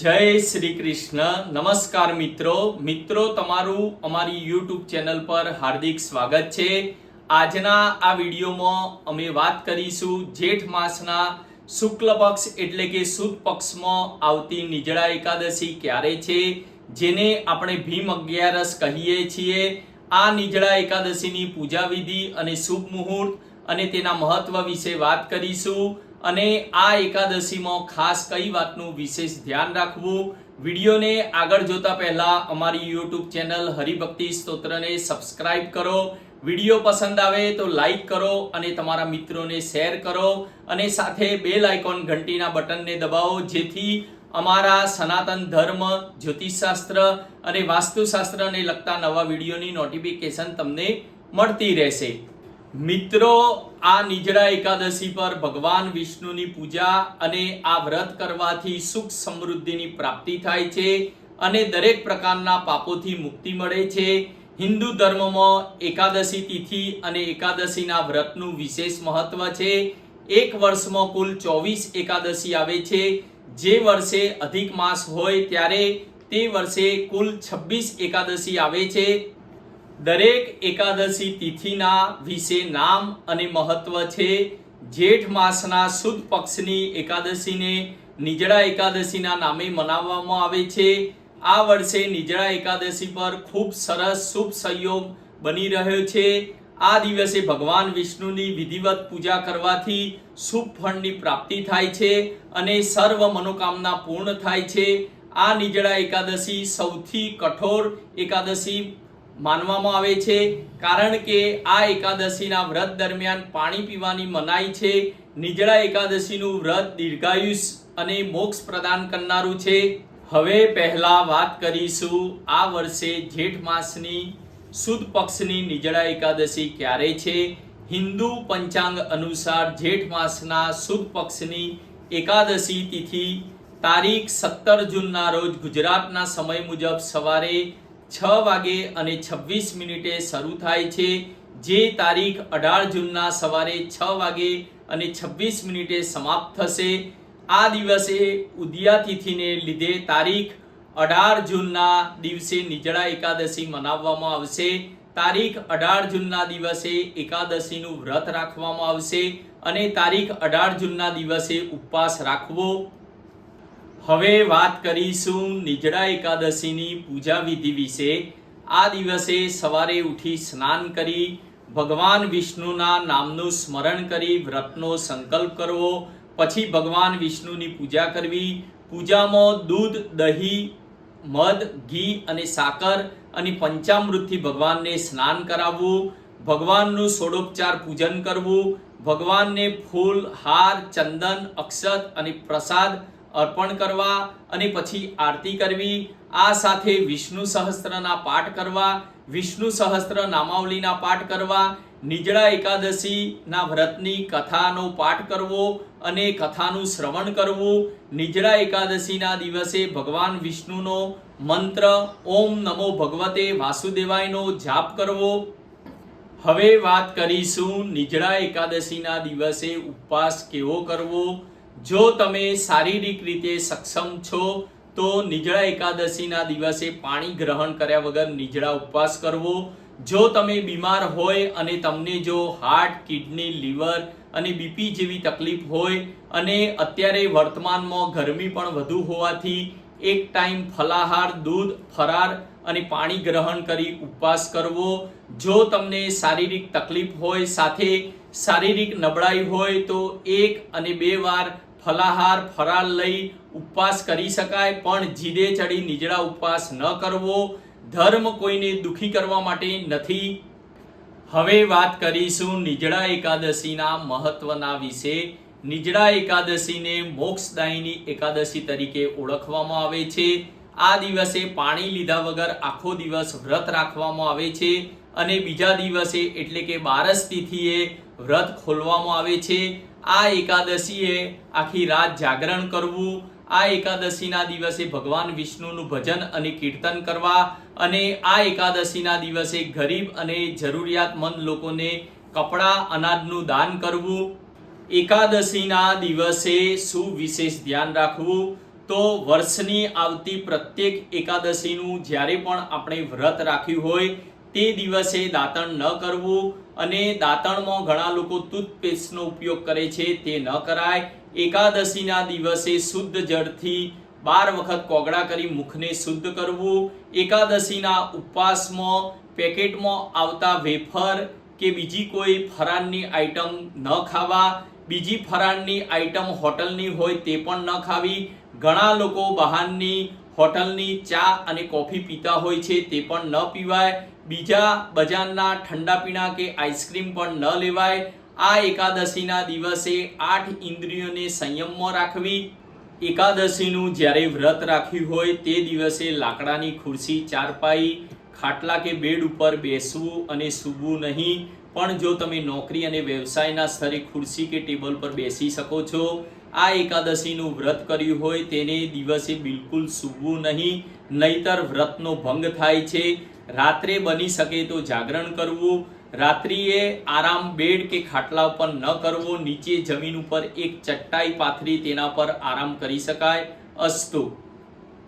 જય શ્રી કૃષ્ણ. નમસ્કાર મિત્રો. મિત્રો, તમારું અમારી યુટ્યુબ ચેનલ પર હાર્દિક સ્વાગત છે. આજના આ વિડીયોમાં અમે વાત કરીશું જેઠ માસના શુક્લ પક્ષ એટલે કે સુદ પક્ષમાં આવતી નિજળા એકાદશી ક્યારે છે, જેને આપણે ભીમ અગિયારસ કહીએ છીએ. આ નિજળા એકાદશીની પૂજા વિધિ અને શુભ મુહૂર્ત અને તેના મહત્વ વિશે વાત કરીશું. અને આ એકાદશીમાં ખાસ કઈ વાતનું વિશેષ ધ્યાન રાખવું? વિડીયોને આગળ જોતા પહેલા અમારી યુટ્યુબ ચેનલ હરિભક્તિ સ્તોત્રને સબસ્ક્રાઇબ કરો. વીડિયો પસંદ આવે તો લાઈક કરો અને તમારા મિત્રોને શેર કરો અને સાથે બેલ આઇકોન ઘંટીના બટનને દબાવો, જેથી અમારા સનાતન ધર્મ, જ્યોતિષશાસ્ત્ર અને વાસ્તુશાસ્ત્રને લગતા નવા વિડીયોની નોટિફિકેશન તમને મળતી રહેશે. મિત્રો, આ નિજરા એકાદશી પર ભગવાન વિષ્ણુની પૂજા અને આ વ્રત કરવાથી સુખ સમૃદ્ધિની પ્રાપ્તિ થાય છે અને દરેક પ્રકારના પાપોથી મુક્તિ મળે છે. હિન્દુ ધર્મમાં એકાદશી તિથિ અને એકાદશીના વ્રતનું વિશેષ મહત્વ છે. એક વર્ષમાં કુલ ચોવીસ એકાદશી આવે છે. જે વર્ષે અધિક માસ હોય ત્યારે તે વર્ષે કુલ છવ્વીસ એકાદશી આવે છે. દરેક એકાદશી તિથિના વિશે નામ અને મહત્વ છે. જેઠ માસના સુદ પક્ષની એકાદશીને નિજળા એકાદશીના નામે મનાવવામાં આવે છે. આ વર્ષે નિજળા એકાદશી પર ખૂબ સરસ શુભ સંયોગ બની રહ્યો છે. આ દિવસે ભગવાન વિષ્ણુની વિધિવત પૂજા કરવાથી શુભ ફળની પ્રાપ્તિ થાય છે અને સર્વ મનોકામના પૂર્ણ થાય છે. આ નિજળા એકાદશી સૌથી કઠોર એકાદશી માનવામાં આવે છે, કારણ કે આ એકાદશીના વ્રત દરમિયાન પાણી પીવાની મનાઈ છે, નિજળા એકાદશીનું વ્રત દીર્ઘાયુષ અને મોક્ષ પ્રદાન કરનારું છે. હવે પહેલા વાત કરીશું આ વર્ષે જેઠ માસની સુદ પક્ષની નિજળા એકાદશી ક્યારે છે? હિન્દુ પંચાંગ અનુસાર જેઠ માસના સુદ પક્ષની એકાદશી તિથિ તારીખ સત્તર જૂનના રોજ ગુજરાતના સમય મુજબ સવારે છ વાગે અને છવ્વીસ મિનિટે શરૂ થાય છે, જે તારીખ અઢાર જૂનના સવારે છ વાગે અને છવ્વીસ મિનિટે સમાપ્ત થશે. આ દિવસે ઉદયાતિથિને લીધે તારીખ અઢાર જૂનના દિવસે નિજળા એકાદશી મનાવવામાં આવશે. તારીખ અઢાર જૂનના દિવસે એકાદશીનું વ્રત રાખવામાં આવશે અને તારીખ અઢાર જૂનના દિવસે ઉપવાસ રાખવો. હવે વાત કરીશું નિજળા એકાદશીની પૂજા વિધિ વિશે. આ દિવસે સવારે ઉઠી સ્નાન કરી ભગવાન વિષ્ણુના નામનું સ્મરણ કરી વ્રતનો સંકલ્પ કરવો. પછી ભગવાન વિષ્ણુની પૂજા કરવી. પૂજામાં દૂધ, દહીં, મધ, ઘી અને સાકર અને પંચામૃતથી ભગવાનને સ્નાન કરાવવું. ભગવાનનું ષોડોપચાર પૂજન કરવું. ભગવાનને ફૂલ, હાર, ચંદન, અક્ષત અને પ્રસાદ અર્પણ કરવા અને પછી આરતી કરવી. આ સાથે વિષ્ણુ સહસ્ત્રના પાઠ કરવા, વિષ્ણુ સહસ્ત્ર નામાવલીના પાઠ કરવા, નિજળા એકાદશીના વ્રતની કથાનો પાઠ કરવો અને કથાનું શ્રવણ કરવું. નિજળા એકાદશીના દિવસે ભગવાન વિષ્ણુનો મંત્ર ઓમ નમો ભગવતે વાસુદેવાયનો જાપ કરવો. હવે વાત કરીશું નિજળા એકાદશીના દિવસે ઉપવાસ કેવો કરવો. જો તમે શારીરિક રીતે સક્ષમ છો, તો નિજળા એકાદશીના દિવસે પાણી ગ્રહણ કર્યા વગર નિજળા ઉપવાસ કરવો. જો તમે બીમાર હોય અને તમને જો હાર્ટ કિડની લીવર અને બીપી જેવી તકલીફ હોય અને અત્યારે વર્તમાનમાં ગરમી પણ વધુ હોવાથી એક ટાઈમ ફલાહાર, દૂધ, ફરાર અને પાણી ગ્રહણ કરી ઉપવાસ કરવો. જો તમને શારીરિક તકલીફ હોય, સાથે શારીરિક નબળાઈ હોય, તો એક અને બે વાર ફલાહાર ફરાર લઈ ઉપવાસ કરી શકાય, પણ જીદે ચડી નિજળા ઉપવાસ ન કરવો. ધર્મ કોઈને દુખી કરવા માટે નથી. હવે વાત કરીશું નિજળા એકાદશીના મહત્વના વિશે. નિજળા એકાદશીને મોક્ષદાયીની એકાદશી તરીકે ઓળખવામાં આવે છે. આ દિવસે પાણી લીધા વગર આખો દિવસ વ્રત રાખવામાં આવે છે અને બીજા દિવસે એટલે કે બારસ તિથિએ વ્રત ખોલવામાં આવે છે. આ એકાદશીએ આખી રાત જાગરણ કરવું, આ એકાદશીના દિવસે ભગવાન વિષ્ણુનું ભજન અને કીર્તન કરવા અને આ એકાદશીના દિવસે ગરીબ અને જરૂરિયાતમંદ લોકોને કપડાં, અનાજનું દાન કરવું. એકાદશીના દિવસે શું વિશેષ ધ્યાન રાખવું. તો વર્ષની આવતી પ્રત્યેક એકાદશીનું જ્યારે પણ આપણે વ્રત રાખ્યું હોય તે દિવસે દાંતણ ન કરવું અને દાંતણમાં ઘણા લોકો ટૂથપેસ્ટનો ઉપયોગ કરે છે, તે ન કરાય. એકાદશીના દિવસે શુદ્ધ જળથી બાર વખત કોગળા કરી મુખને શુદ્ધ કરવું. એકાદશીના ઉપવાસમાં, પેકેટમાં આવતા વેફર કે બીજી કોઈ ફરાળની આઇટમ ન ખાવા. બીજી ફરાળની આઇટમ હોટલની હોય તે પણ ન ખાવી. ઘણા લોકો બહારની હોટલની ચા અને કોફી પીતા હોય છે, તે પણ ન પીવાય. બીજા બજારના ઠંડા પીણા કે આઈસ્ક્રીમ પણ ન લેવાય. આ એકાદશીના દિવસે આઠ ઇન્દ્રિયોને સંયમમાં રાખવી. એકાદશીનું જ્યારે વ્રત રાખ્યું હોય, તે દિવસે લાકડાની ખુરશી ચારપાઈ, ખાટલા કે બેડ ઉપર બેસવું અને સૂવું નહીં. પણ જો તમે નોકરી અને વ્યવસાયના સ્તરે ખુરશી કે ટેબલ પર બેસી શકો છો આ એકાદશીનું વ્રત કર્યું હોય તેને દિવસે બિલકુલ સૂવું નહીં, નહીતર વ્રતનો ભંગ થાય છે. રાત્રે બની શકે તો જાગરણ કરવું, રાત્રિએ આરામ બેડ કે ખાટલા ઉપર ન કરવો, નીચે જમીન ઉપર એક ચટ્ટાઈ પાથરી તેના પર આરામ કરી શકાય. અસ્તુ.